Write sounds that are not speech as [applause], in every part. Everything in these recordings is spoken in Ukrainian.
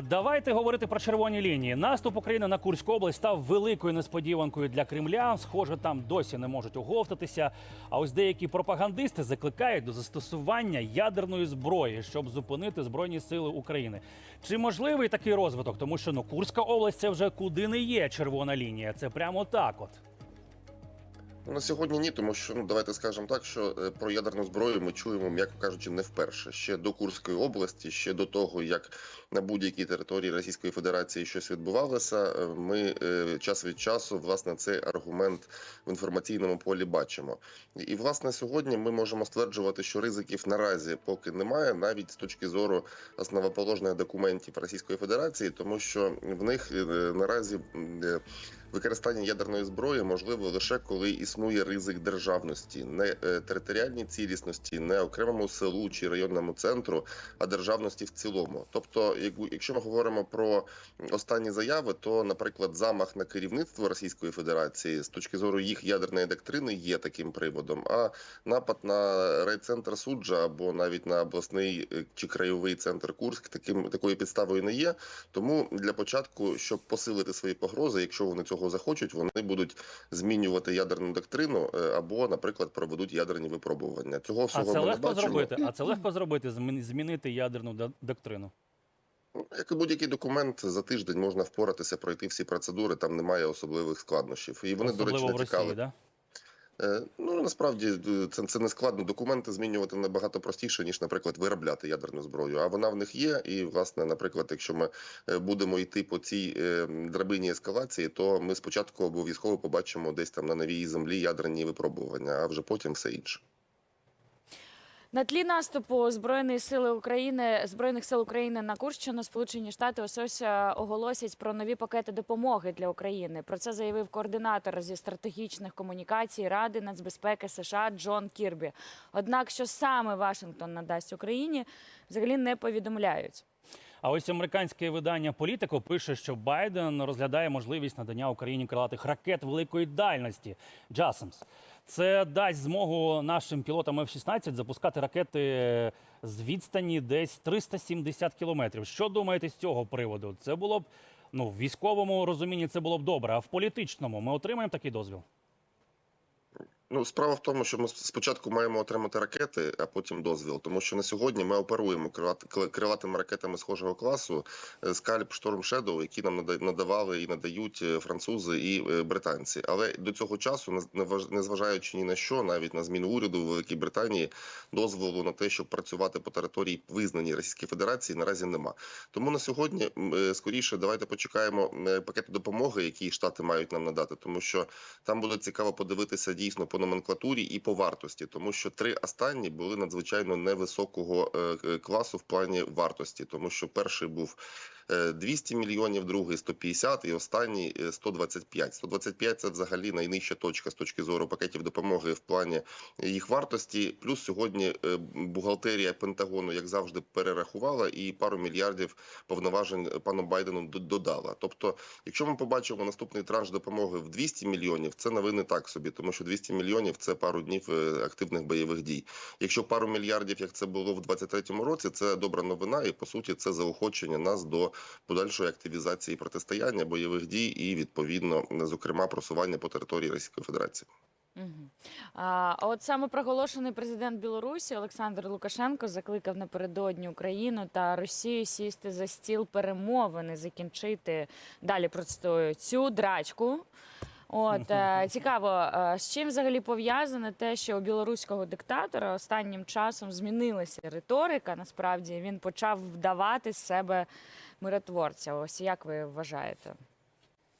Давайте говорити про червоні лінії. Наступ України на Курську область став великою несподіванкою для Кремля. Схоже, там досі не можуть оговтатися. А ось деякі пропагандисти закликають до застосування ядерної зброї, щоб зупинити збройні сили України. Чи можливий такий розвиток? Тому що ну Курська область це вже куди не є червона лінія. Це прямо так. От На сьогодні ні, тому що ну давайте скажемо так, що е, про ядерну зброю ми чуємо, м'яко кажучи, не вперше. Ще до Курської області, ще до того, як на будь-якій території Російської Федерації щось відбувалося, е, ми е, час від часу власне цей аргумент в інформаційному полі бачимо. І, власне сьогодні ми можемо стверджувати, що ризиків наразі поки немає, навіть з точки зору основоположних документів Російської Федерації, тому що в них наразі. Використання ядерної зброї можливо лише коли існує ризик державності, не е, територіальній цілісності, не окремому селу чи районному центру, а державності в цілому. Тобто, якщо ми говоримо про останні заяви, то, наприклад, замах на керівництво Російської Федерації з точки зору їх ядерної доктрини є таким приводом. А напад на райцентр суджа або навіть на обласний е, чи краєвий центр Курськ таким такою підставою не є. Тому для початку, щоб посилити свої погрози, якщо вони цього захочуть, вони будуть змінювати ядерну доктрину е, або, наприклад, проведуть ядерні випробування. Цього а це ми не легко бачимо. зробити. А це легко зробити змінити ядерну доктрину. Ну, Як і будь-який документ за тиждень можна впоратися, пройти всі процедури. Там немає особливих складнощів. І вони, Особливо до речі, не цікаві. Росії, да? Е, Ну насправді е, це, це не складно. Документи змінювати набагато простіше, ніж, наприклад, виробляти ядерну зброю. А вона в них є. І, власне, наприклад, якщо ми е, будемо йти по цій драбині ескалації, то ми спочатку обов'язково побачимо десь там на новій землі ядерні випробування, а вже потім все інше. На тлі наступу збройної сили України збройних сил України на Курщину Сполучені Штати ось е, оголосять про нові пакети допомоги для України. Про це заявив координатор зі стратегічних комунікацій Ради нацбезпеки США Джон Кірбі. Однак, що саме Вашингтон надасть Україні, взагалі не повідомляють. А ось американське видання Політико пише, що Байден розглядає можливість надання Україні крилатих ракет великої дальності Джасемс. Це дасть змогу нашим пілотам F-16 запускати ракети з відстані десь 370 кілометрів. Що думаєте з цього приводу? Це було б ну в військовому розумінні це було б добре. А в політичному ми отримаємо такий дозвіл. Ну, справа в тому, що ми спочатку маємо отримати ракети, а потім дозвіл. Тому що на сьогодні ми оперуємо крилатими ракетами схожого класу е, скальп Storm Shadow, які нам нада- надавали і надають е, французи і е, британці. Але до цього часу, не- не важ- незважаючи ні на що, навіть на зміну уряду в Великій Британії, дозволу на те, щоб працювати по території визнані Російської Федерації, наразі нема. Тому на сьогодні скоріше давайте почекаємо пакети допомоги, які штати мають нам надати, тому що там буде цікаво подивитися дійсно по номенклатурі і по вартості, тому що три останні були надзвичайно невисокого е, е, класу в плані вартості, тому що перший був 200 мільйонів, другий 150 і останній е, 125. 125 – це взагалі найнижча точка з точки зору пакетів допомоги в плані їх вартості. Плюс сьогодні е, бухгалтерія Пентагону, як завжди, перерахувала і пару мільярдів повноважень пану Байдену додала. Тобто, якщо ми побачимо наступний транш допомоги в 200 мільйонів, це новини так собі, тому що 200 мільйонів це пару днів е, активних бойових дій. Якщо пару мільярдів, як це було в 23-му році, це добра новина, і по суті це заохочення нас до подальшої активізації протистояння бойових дій і відповідно, зокрема, просування по території Російської Федерації. А от саме проголошений президент Білорусі Олександр Лукашенко закликав напередодні Україну та Росію сісти за стіл перемовини, закінчити далі простою цю драчку. От е, [laughs] цікаво, е, з чим взагалі пов'язане те, що у білоруського диктатора останнім часом змінилася риторика. Насправді він почав вдавати з себе миротворця. Ось як ви вважаєте?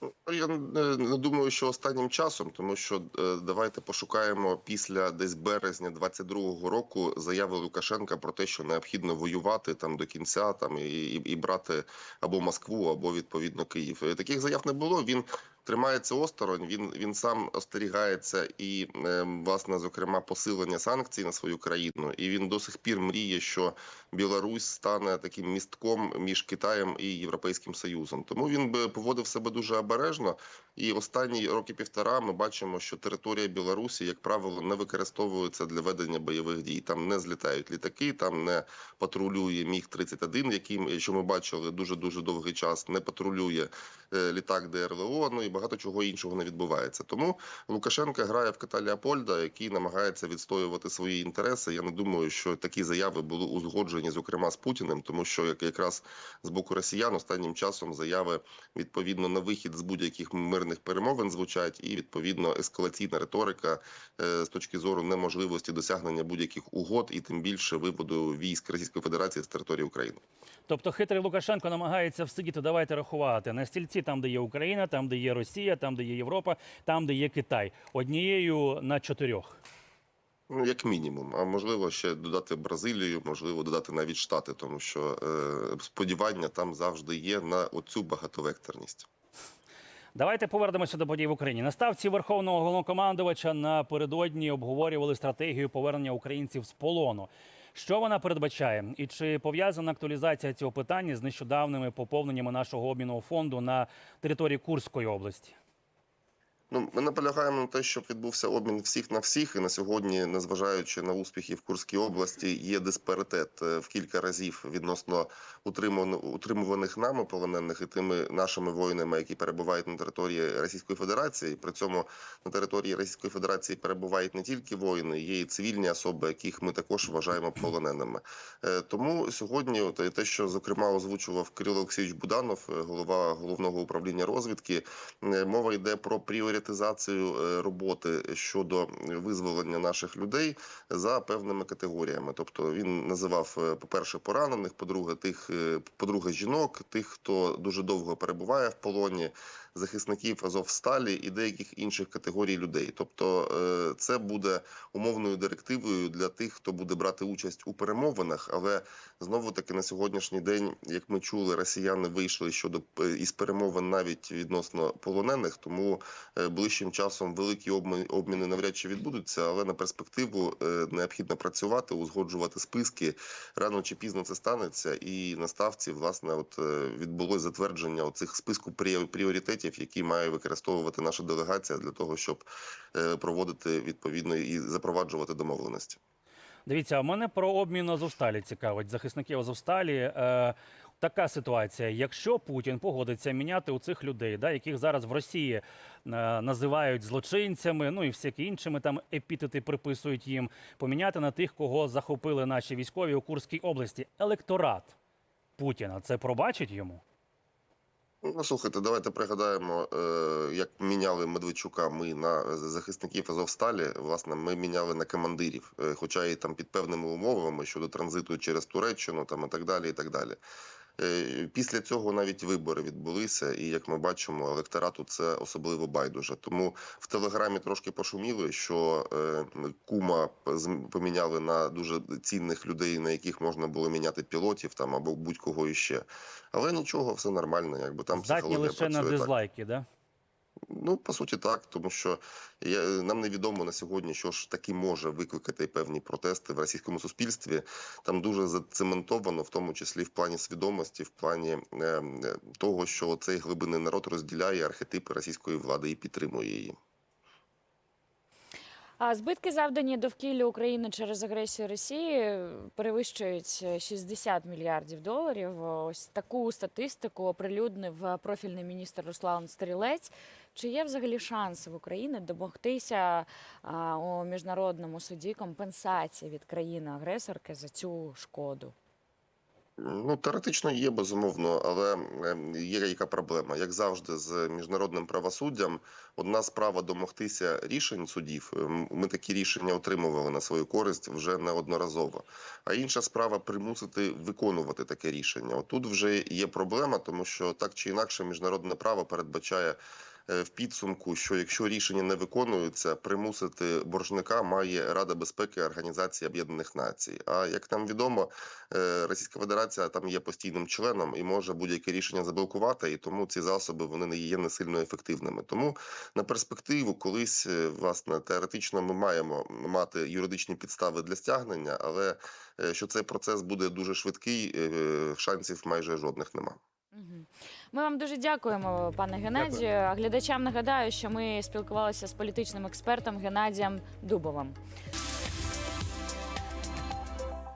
Ну, Я не, не думаю, що останнім часом, тому що е, давайте пошукаємо після десь березня 22-го року заяви Лукашенка про те, що необхідно воювати там до кінця, там і, і, і брати або Москву, або відповідно Київ. Е, Таких заяв не було. Він тримається осторонь. Він він сам остерігається і е, власне зокрема посилення санкцій на свою країну. І він до сих пір мріє, що Білорусь стане таким містком між Китаєм і Європейським Союзом. Тому він би поводив себе дуже обережно. І останні роки півтора ми бачимо, що територія Білорусі, як правило, не використовується для ведення бойових дій. Там не злітають літаки, там не патрулює міг 31 який що ми бачили дуже дуже довгий час. Не патрулює е, літак ДРЛО. Ну і багато чого іншого не відбувається. Тому Лукашенко грає в кота Леопольда, який намагається відстоювати свої інтереси. Я не думаю, що такі заяви були узгоджені, зокрема з Путіним, тому що як якраз з боку росіян останнім часом заяви відповідно на вихід з будь-яких мирних перемовин звучать, і відповідно ескалаційна риторика е, з точки зору неможливості досягнення будь-яких угод, і тим більше виводу військ Російської Федерації з території України. Тобто хитрий Лукашенко намагається всидіти, давайте рахувати на стільці, там, де є Україна, там, де є Росія, там, де є Європа, там, де є Китай. Однією на чотирьох. Ну, як мінімум, а можливо ще додати Бразилію, можливо, додати навіть Штати, тому що е, сподівання там завжди є на оцю багатовекторність. Давайте повернемося до подій в Україні. На ставці верховного головнокомандувача напередодні обговорювали стратегію повернення українців з полону. Що вона передбачає, і чи пов'язана актуалізація цього питання з нещодавними поповненнями нашого обмінного фонду на території Курської області? Ну, ми наполягаємо на те, щоб відбувся обмін всіх на всіх, і на сьогодні, незважаючи на успіхи в Курській області, є диспаритет е, в кілька разів відносно утримуваних нами полонених і тими нашими воїнами, які перебувають на території Російської Федерації. При цьому на території Російської Федерації перебувають не тільки воїни, є і цивільні особи, яких ми також вважаємо полоненими. Е, Тому сьогодні, те, що зокрема озвучував Кирило Олексійович Буданов, е, голова головного управління розвідки, мова йде про пріоритизацію е, роботи щодо визволення наших людей за певними категоріями. Тобто він називав, е, по-перше, поранених, по-друге, тих, е, по-друге, жінок, тих, хто дуже довго перебуває в полоні, захисників Азовсталі і деяких інших категорій людей. Тобто, е, це буде умовною директивою для тих, хто буде брати участь у перемовинах. Але знову таки на сьогоднішній день, як ми чули, росіяни вийшли щодо е, із перемовин навіть відносно полонених. Тому е, ближчим часом великі обмі- обміни навряд чи відбудуться, але на перспективу необхідно працювати, узгоджувати списки. Рано чи пізно це станеться, і на ставці власне от відбулось затвердження цих списку пріо- пріоритетів, які має використовувати наша делегація для того, щоб е, проводити відповідно і запроваджувати домовленості. Дивіться, а мене про обмін Азовсталі цікавить. Захисників Азовсталі. Е, така ситуація. Якщо Путін погодиться міняти у цих людей, да, яких зараз в Росії е, називають злочинцями, ну і всякі іншими там епітети приписують їм, поміняти на тих, кого захопили наші військові у Курській області. Електорат Путіна це пробачить йому? Ну, слухайте, давайте пригадаємо, е, як міняли Медведчука ми на захисників Азовсталі. Власне, ми міняли на командирів, е, хоча і там під певними умовами щодо транзиту через Туреччину, там і так далі. І так далі. Е, Після цього навіть вибори відбулися, і як ми бачимо, електорату це особливо байдуже. Тому в телеграмі трошки пошуміли, що е, кума поміняли на дуже цінних людей, на яких можна було міняти пілотів там або будь-кого іще. Але нічого, все нормально. Якби там Здатні психологія лише на дизлайки, так. дизлайки, да? Ну по суті, так, тому що я, нам невідомо на сьогодні, що ж таки може викликати певні протести в російському суспільстві. Там дуже зацементовано, в тому числі в плані свідомості, в плані е, е, того, що цей глибинний народ розділяє архетипи російської влади і підтримує її. А збитки, завдані довкіллю України через агресію Росії, перевищують 60 мільярдів доларів. Ось таку статистику оприлюднив профільний міністр Руслан Стрілець. Чи є взагалі шанс в Україні домогтися у міжнародному суді компенсації від країни-агресорки за цю шкоду? Ну, теоретично є безумовно, але ем, є яка проблема. Як завжди, з міжнародним правосуддям одна справа домогтися рішень судів. Ем, Ми такі рішення отримували на свою користь вже неодноразово. А інша справа примусити виконувати таке рішення. Отут вже є проблема, тому що так чи інакше міжнародне право передбачає в підсумку, що якщо рішення не виконуються, примусити боржника має Рада безпеки Організації Об'єднаних Націй. А як нам відомо, е, Російська Федерація там є постійним членом і може будь-яке рішення заблокувати, і тому ці засоби вони не є не сильно ефективними. Тому на перспективу, колись е, власне теоретично ми маємо мати юридичні підстави для стягнення, але е, що цей процес буде дуже швидкий, е, шансів майже жодних нема. Ми вам дуже дякуємо, пане Геннадію. А Глядачам нагадаю, що ми спілкувалися з політичним експертом Геннадієм Дубовим.